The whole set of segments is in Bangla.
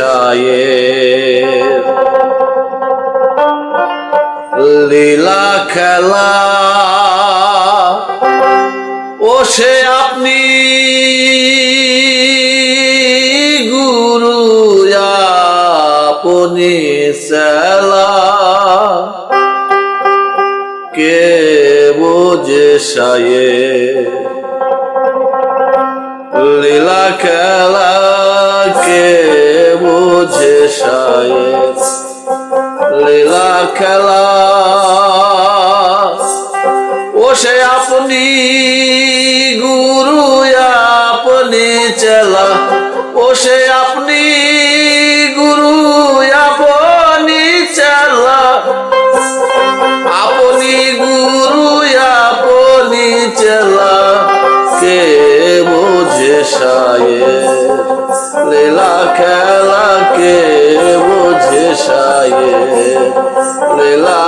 শায়ের লীলা খেলা। ও সে আপনি গুরু আপনি সেলা। কে বোঝে সায়ে লীলা খেলা কে বোঝে সায়ে লীলা খেলা। ও সে আপনি লীলা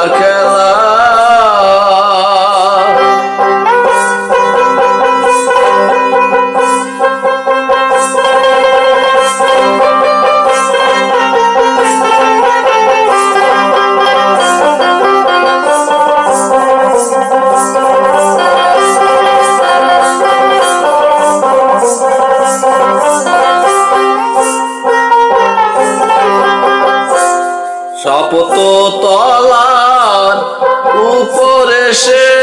তলার উপরে সে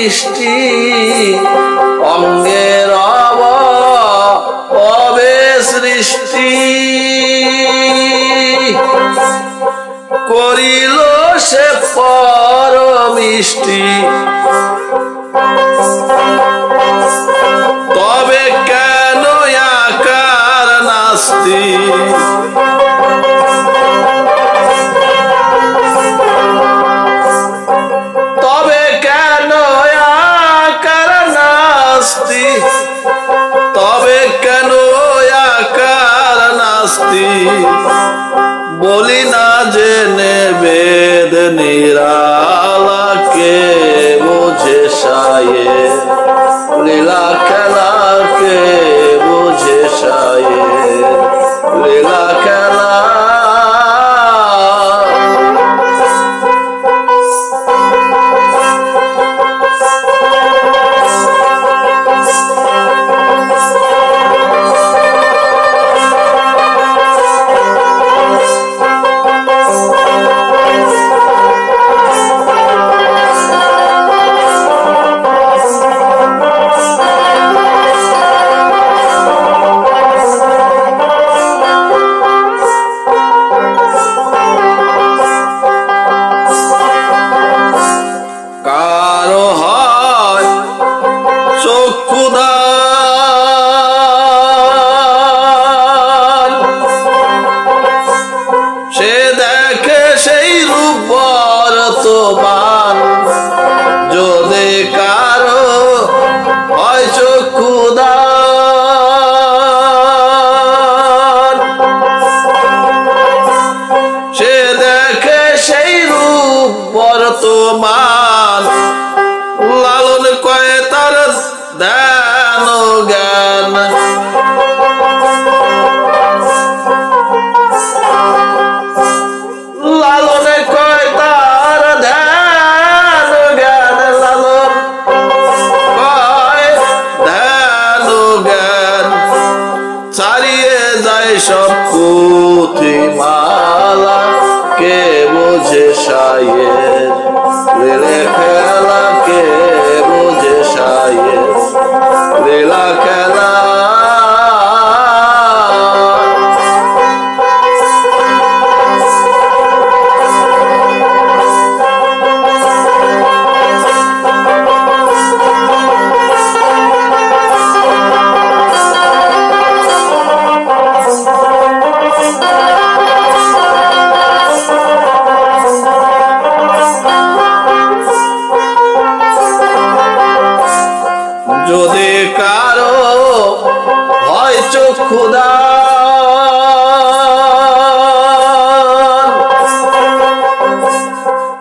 মিষ্টি অঙ্গের অবয়বে সৃষ্টি। করিল সে পর মিষ্টি। তবে কেন আকার নাস্তি বলি না জেনে বেদ নিরালাকে বোঝে সায়ে? লীলা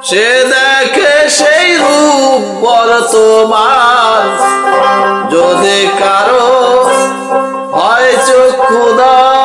সে দেখে সেই রূপ বল তোমার। যদি কারও হয় চক্ষুদা